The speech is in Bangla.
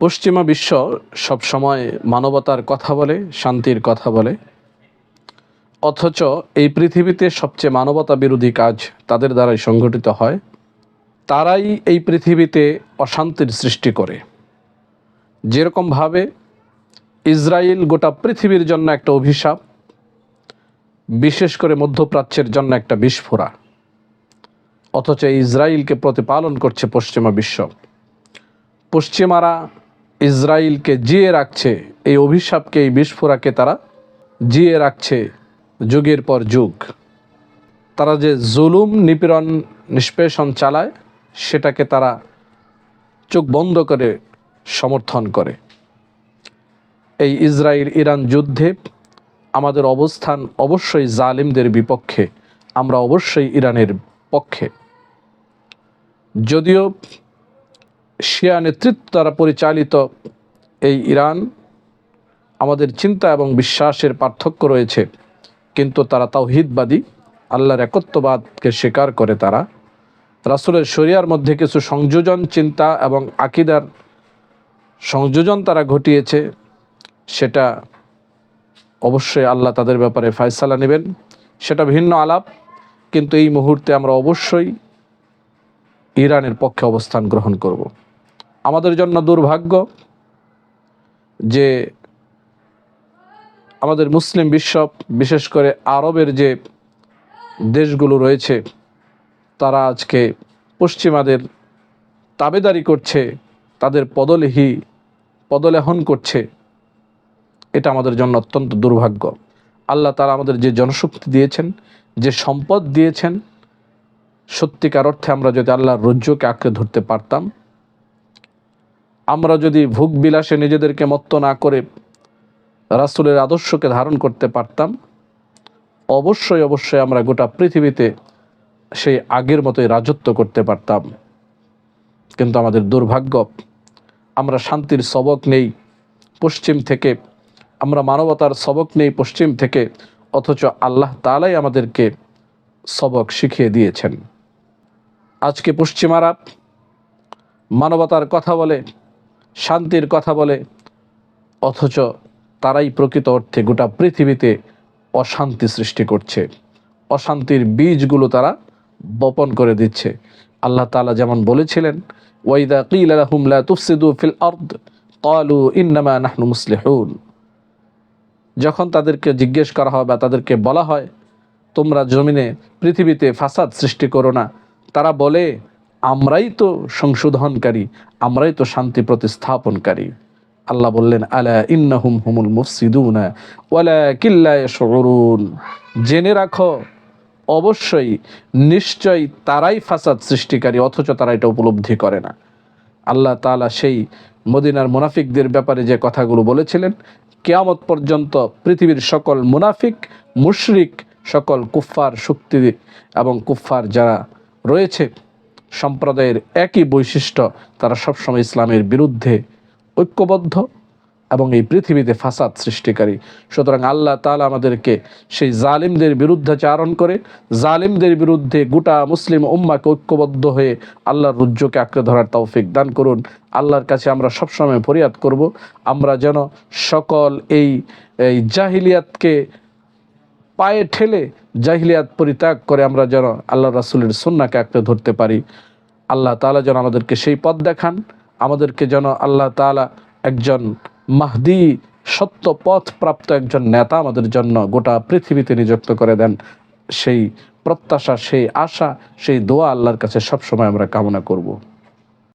পশ্চিমা বিশ্ব সবসময় মানবতার কথা বলে, শান্তির কথা বলে। অথচ এই পৃথিবীতে সবচেয়ে মানবতা বিরোধী কাজ তাদের দ্বারাই সংঘটিত হয়। তারাই এই পৃথিবীতে অশান্তির সৃষ্টি করে। যেরকমভাবে ইসরায়েল গোটা পৃথিবীর জন্য একটা অভিশাপ, বিশেষ করে মধ্যপ্রাচ্যের জন্য একটা বিস্ফোরা। অথচ ইসরায়েলকে প্রতিপালন করছে পশ্চিমা বিশ্ব। পশ্চিমারা ইসরায়েলকে জিয়ে রাখছে, এই অভিশাপকে, এই বিস্ফোরাকে তারা জিয়ে রাখছে যুগের পর যুগ। তারা যে জুলুম, নিপীড়ন, নিষ্পেষণ চালায়, সেটাকে তারা চোখ বন্ধ করে সমর্থন করে। এই ইসরায়েল ইরান যুদ্ধে আমাদের অবস্থান অবশ্যই জালিমদের বিপক্ষে, আমরা অবশ্যই ইরানের পক্ষে। যদিও শিয়া নেতৃত্ব দ্বারা পরিচালিত এই ইরান আমাদের চিন্তা এবং বিশ্বাসের পার্থক্য রয়েছে। কিন্তু তারা তাওহিদবাদী, আল্লাহর একত্ববাদকে স্বীকার করে তারা। রাসুলের শরিয়ার মধ্যে কিছু সংযোজন চিন্তা এবং আকিদার সংযোজন তারা ঘটিয়েছে। সেটা অবশ্যই আল্লাহ তাদের ব্যাপারে ফয়সালা নেবেন। সেটা ভিন্ন আলাপ, কিন্তু এই মুহূর্তে আমরা অবশ্যই ইরানের পক্ষে অবস্থান গ্রহণ করব। আমাদের জন্য দুর্ভাগ্য যে আমাদের মুসলিম বিশ্ব বিশেষ করে আরবের যে দেশগুলো রয়েছে, তারা আজকে পশ্চিমাদের তাবেদারি করছে, তাদের পদলেহি, পদলেহন করছে। এটা আমাদের জন্য অত্যন্ত দুর্ভাগ্য। আল্লাহ তারা আমাদের যে জনশক্তি দিয়েছেন, যে সম্পদ দিয়েছেন, সত্যিকার অর্থে আমরা যদি আল্লাহর রজ্জুকে আঁকড়ে ধরতে পারতাম আমরা যদি ভোগ বিলাসে নিজেদেরকে মত্ত না করে রাসুলের আদর্শকে ধারণ করতে পারতাম, অবশ্যই অবশ্যই আমরা গোটা পৃথিবীতে সেই আগের মতোই রাজত্ব করতে পারতাম। কিন্তু আমাদের দুর্ভাগ্য, আমরা শান্তির সবক নেই পশ্চিম থেকে, আমরা মানবতার সবক নেই পশ্চিম থেকে, অথচ আল্লাহ তালাই আমাদেরকে সবক শিখিয়ে দিয়েছেন। আজকে পশ্চিমারা মানবতার কথা বলে শান্তির কথা বলে, অথচ তারাই প্রকৃত অর্থে গোটা পৃথিবীতে অশান্তি সৃষ্টি করছে। অশান্তির বীজগুলো তারা বপন করে দিচ্ছে। আল্লাহ তালা যেমন বলেছিলেন, ওয়াইদা কিল আলহুম লা তুফসিদু ফিল আরদ, ক্বালু ইন্নামা নাহনু মুসলিহুন। যখন তাদেরকে জিজ্ঞেস করা হয় বা তাদেরকে বলা হয়, তোমরা জমিনে পৃথিবীতে ফাসাদ সৃষ্টি করো না? তারা বলে আমরাই তো সংশোধনকারী, আমরাই তো শান্তি প্রতিস্থাপনকারী। আল্লাহ বললেন, আলা ইন্নাহুম হুমুল মুফসিদুনা ওয়ালা কিল্লা জেনে রাখো, অবশ্যই নিশ্চয়ই তারাই ফাসাদ সৃষ্টিকারী, অথচ তারা এটা উপলব্ধি করে না। আল্লাহ তাআলা সেই মদিনার মুনাফিকদের ব্যাপারে যে কথাগুলো বলেছিলেন, কেয়ামত পর্যন্ত পৃথিবীর সকল মুনাফিক, মুশরিক, সকল কুফফার শক্তি এবং কুফফার যারা রয়েছে সম্প্রদায়ের একই বৈশিষ্ট্য তারা সবসময় ইসলামের বিরুদ্ধে ঐক্যবদ্ধ এবং এই পৃথিবীতে ফাসাদ সৃষ্টিকারী। সুতরাং আল্লাহ তালা আমাদেরকে সেই জালিমদের বিরুদ্ধে চারণ করে, জালিমদের বিরুদ্ধে গোটা মুসলিম উম্মাকে ঐক্যবদ্ধ হয়ে আল্লাহর রুজ্জকে আঁকড়ে ধরার তৌফিক দান করুন। আল্লাহর কাছে আমরা সবসময় ফরিয়াদ করব। আমরা যেন সকল এই এই জাহিলিয়াতকে পায়ে ঠেলে জাহিলিয়াত পরিত্যাগ করে আমরা যেন আল্লাহ রাসুলের সুন্নাকে আঁকড়ে ধরতে পারি। আল্লাহ তাআলা যেন আমাদেরকে সেই পথ দেখান, আমাদেরকে যেন আল্লাহ তাআলা একজন মাহদি, সত্য পথ প্রাপ্ত একজন নেতা আমাদের জন্য গোটা পৃথিবীতে নিযুক্ত করে দেন। সেই প্রত্যাশা, সেই আশা, সেই দোয়া আল্লাহর কাছে সবসময় আমরা কামনা করব।